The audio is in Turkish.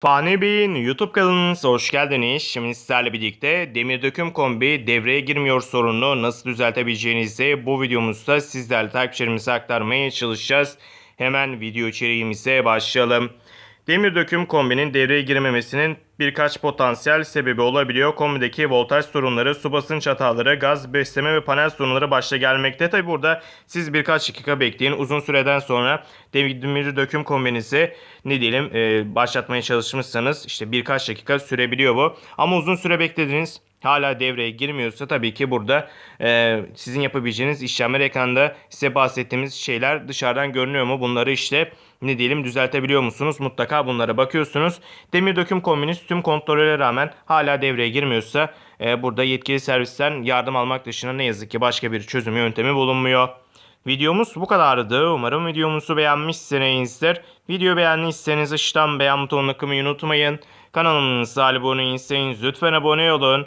Fani Bey'in YouTube kanalınıza hoş geldiniz. Şimdi sizlerle birlikte demir döküm kombi devreye girmiyor sorununu nasıl düzeltebileceğinizi bu videomuzda sizlerle takipçilerimize aktarmaya çalışacağız. Hemen video içeriğimize başlayalım. Demir döküm kombinin devreye girmemesinin birkaç potansiyel sebebi olabiliyor. Kombideki voltaj sorunları, su basınç hataları, gaz besleme ve panel sorunları başta gelmekte. Tabi burada siz birkaç dakika bekleyin. Uzun süreden sonra demir, döküm kombinizi ne diyelim e, başlatmaya çalışmışsanız işte birkaç dakika sürebiliyor bu. Ama uzun süre beklediniz hala devreye girmiyorsa tabii ki burada e, sizin yapabileceğiniz işlemler ekranda size bahsettiğimiz şeyler dışarıdan görünüyor mu? Bunları işte ne diyelim düzeltebiliyor musunuz? Mutlaka bunlara bakıyorsunuz. Demir döküm kombiniz tüm kontrollere rağmen hala devreye girmiyorsa e, burada yetkili servisten yardım almak dışında ne yazık ki başka bir çözüm yöntemi bulunmuyor. Videomuz bu kadardı. Umarım videomuzu beğenmişsinizdir. Video beğendiyseniz aşağıdan beğen butonuna kılmayı unutmayın. Kanalımıza abone değilseniz lütfen abone olun.